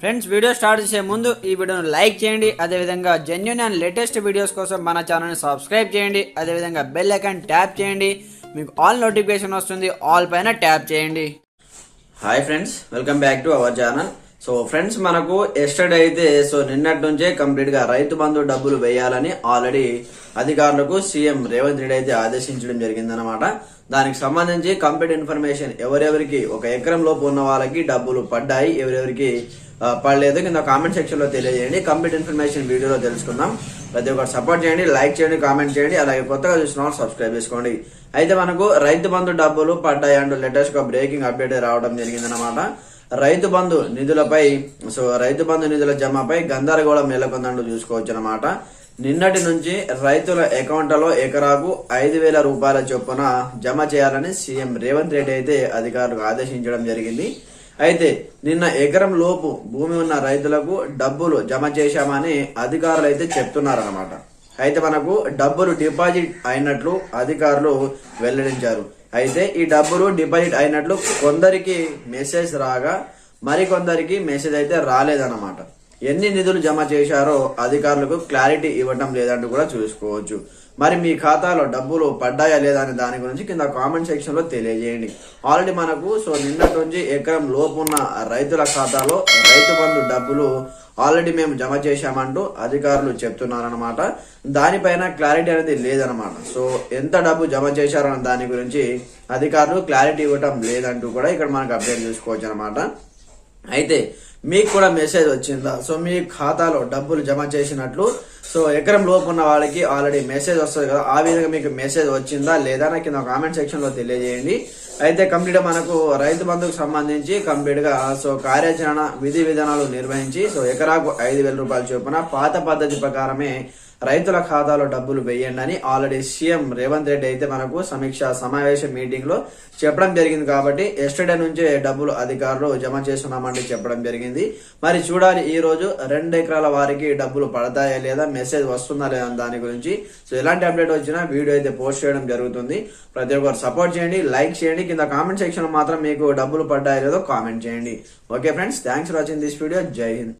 Friends video start చేసే ముందు ఈ వీడియోను లైక్ చేయండి. అదేవిధంగా జెన్యున్ అండ్ లేటెస్ట్ వీడియోస్ కోసం మన ఛానల్ని సబ్స్క్రైబ్ చేయండి. అదేవిధంగా బెల్ ఐకాన్ ట్యాప్ చేయండి. మీకు ఆల్ నోటిఫికేషన్ వస్తుంది. ఆల్ పైన ట్యాప్ చేయండి. Hi friends welcome back to our channel so friends మనకు ఎస్టర్డే అయితే సో నిన్నటి నుంచే కంప్లీట్గా రైతు బంధు డబ్బులు వేయాలని ఆల్రెడీ అధికారులకు సీఎం రేవంత్ రెడ్డి అయితే ఆదేశించడం జరిగిందనమాట దానికి సంబంధించి కంప్లీట్ ఇన్ఫర్మేషన్ ఎవరెవరికి ఒక ఎకరం లోపు ఉన్న వాళ్ళకి డబ్బులు పడ్డాయి. ఎవరెవరికి పడలేదు కింద కామెంట్ సెక్షన్లో తెలియజేయండి. కంప్లీట్ ఇన్ఫర్మేషన్ వీడియోలో తెలుసుకుందాం. ప్రతి ఒక్కరు సపోర్ట్ చేయండి లైక్ చేయండి కామెంట్ చేయండి. అలాగే కొత్తగా చూసిన వాళ్ళు సబ్స్క్రైబ్ చేసుకోండి. అయితే మనకు రైతు బంధు డబ్బులు పడ్డాయి అంటూ లేటెస్ట్గా బ్రేకింగ్ అప్డేట్ రావడం జరిగిందనమాట రైతు బంధు నిధులపై సో రైతు బంధు నిధుల జమపై గందరగోళం నెలకొందంటూ చూసుకోవచ్చు అనమాట నిన్నటి నుంచి రైతుల అకౌంట్లలో ఎకరాకు ఐదు వేల రూపాయల చొప్పున జమ చేయాలని సీఎం రేవంత్ రెడ్డి అయితే అధికారులకు ఆదేశించడం జరిగింది. అయితే నిన్న ఎకరం లోపు భూమి ఉన్న రైతులకు డబ్బులు జమ చేశామని అధికారులు అయితే చెప్తున్నారన్నమాట. అయితే మనకు డబ్బులు డిపాజిట్ అయినట్లు అధికారులు వెల్లడించారు. అయితే ఈ డబ్బులు డిపాజిట్ అయినట్లు కొందరికి మెసేజ్ రాగా మరికొందరికి మెసేజ్ అయితే రాలేదన్నమాట. ఎన్ని నిధులు జమ చేశారో అధికారులకు క్లారిటీ ఇవ్వటం లేదంటూ కూడా చూసుకోవచ్చు. మరి మీ ఖాతాలో డబ్బులు పడ్డాయా లేదా అనే దాని గురించి కింద కామెంట్ సెక్షన్లో తెలియజేయండి. ఆల్రెడీ మనకు సో నిన్నటి నుంచి ఎకరం లోపున్న రైతుల ఖాతాలో రైతు బంధు డబ్బులు ఆల్రెడీ మేము జమ చేశామంటూ అధికారులు చెప్తున్నారనమాట దానిపైన క్లారిటీ అనేది లేదనమాట సో ఎంత డబ్బు జమ చేశారన్న దాని గురించి అధికారులు క్లారిటీ ఇవ్వటం లేదంటూ కూడా ఇక్కడ మనకు అప్డేట్ చూసుకోవచ్చు అనమాట అయితే మీకు కూడా మెసేజ్ వచ్చిందా? సో మీ ఖాతాలో డబ్బులు జమ చేసినట్లు. సో ఎకరం లోపు ఉన్న వాళ్ళకి ఆల్రెడీ మెసేజ్ వస్తుంది కదా ఆ విధంగా మీకు మెసేజ్ వచ్చిందా లేదా నాకు కింద కామెంట్ సెక్షన్లో తెలియజేయండి. అయితే కంప్లీట్ మనకు రైతు బంధుకు సంబంధించి కంప్లీట్గా సో కార్యాచరణ విధి విధానాలు నిర్వహించి సో ఎకరాకు ఐదు వేల రూపాయల చొప్పున పాత పద్ధతి ప్రకారమే రైతుల ఖాతాలో డబ్బులు వేయండి అని ఆల్రెడీ సీఎం రేవంత్ రెడ్డి అయితే మనకు సమీక్ష సమావేశ మీటింగ్లో చెప్పడం జరిగింది కాబట్టి ఎస్టర్డే నుంచే డబ్బులు అధికారులు జమ చేస్తున్నామంటే చెప్పడం జరిగింది. మరి చూడాలి ఈ రోజు రెండు ఎకరాల వారికి డబ్బులు పడతాయా లేదా మెసేజ్ వస్తుందా లేదా దాని గురించి. సో ఎలాంటి అప్డేట్ వచ్చినా వీడియో అయితే పోస్ట్ చేయడం జరుగుతుంది. ప్రతి ఒక్కరు సపోర్ట్ చేయండి లైక్ చేయండి. కింద కామెంట్ సెక్షన్ మాత్రం మీకు డబ్బులు పడ్డాయో లేదో కామెంట్ చేయండి. Okay friends thanks for watching this video Jai Hind